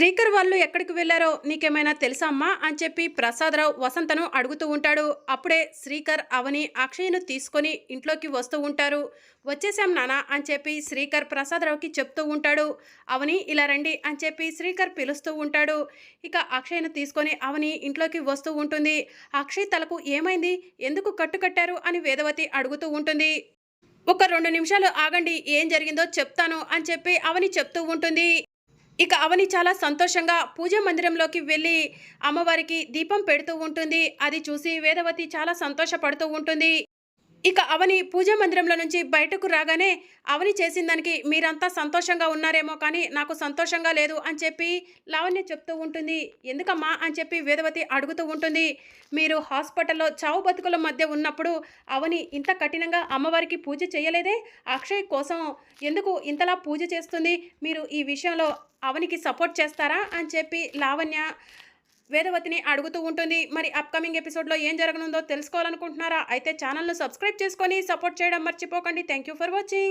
శ్రీకర్ వాళ్ళు ఎక్కడికి వెళ్ళారో నీకేమైనా తెలుసా అమ్మా? అని చెప్పి ప్రసాదరావు వసంతను అడుగుతూ ఉంటాడు. అప్పుడే శ్రీకర్ అవని అక్షయ్ను తీసుకొని ఇంట్లోకి వస్తూ ఉంటారు. వచ్చేసాం నానా అని చెప్పి శ్రీకర్ ప్రసాదరావుకి చెప్తూ ఉంటాడు. అవని ఇలా రండి అని చెప్పి శ్రీకర్ పిలుస్తూ ఉంటాడు. ఇక అక్షయ్ను తీసుకొని అవని ఇంట్లోకి వస్తూ ఉంటుంది. అక్షయ్ తలకు ఏమైంది? ఎందుకు కట్టుకట్టారు అని వేదవతి అడుగుతూ ఉంటుంది. ఒక రెండు నిమిషాలు ఆగండి. ఏం జరిగిందో చెప్తాను అని చెప్పి అవని చెప్తూ ఉంటుంది. ఇక అవని చాలా సంతోషంగా పూజ మందిరంలోకి వెళ్ళి అమ్మవారికి దీపం పెడుతూ ఉంటుంది. అది చూసి వేదవతి చాలా సంతోషపడుతూ ఉంటుంది. ఇక అవని పూజా మందిరంలో నుంచి బయటకు రాగానే అవని చేసిన దానికి మీరంతా సంతోషంగా ఉన్నారేమో కానీ నాకు సంతోషంగా లేదు అని చెప్పి లావణ్య చెప్తూ ఉంటుంది. ఎందుకమ్మా అని చెప్పి వేదవతి అడుగుతూ ఉంటుంది. మీరు హాస్పిటల్లో చావు బతుకుల మధ్య ఉన్నప్పుడు అవని ఇంత కఠినంగా అమ్మవారికి పూజ చేయలేదే? అక్షయ్ కోసం ఎందుకు ఇంతలా పూజ చేస్తుంది? మీరు ఈ విషయంలో అవనికి సపోర్ట్ చేస్తారా? అని చెప్పి లావణ్య వేదవతిని అడుగుతూ ఉంటుంది. మరి అప్కమింగ్ ఎపిసోడ్లో ఏం జరగనుందో తెలుసుకోవాలనుకుంటున్నారా? అయితే ఛానల్ను సబ్స్క్రైబ్ చేసుకొని సపోర్ట్ చేయడం మర్చిపోకండి. Thank you for watching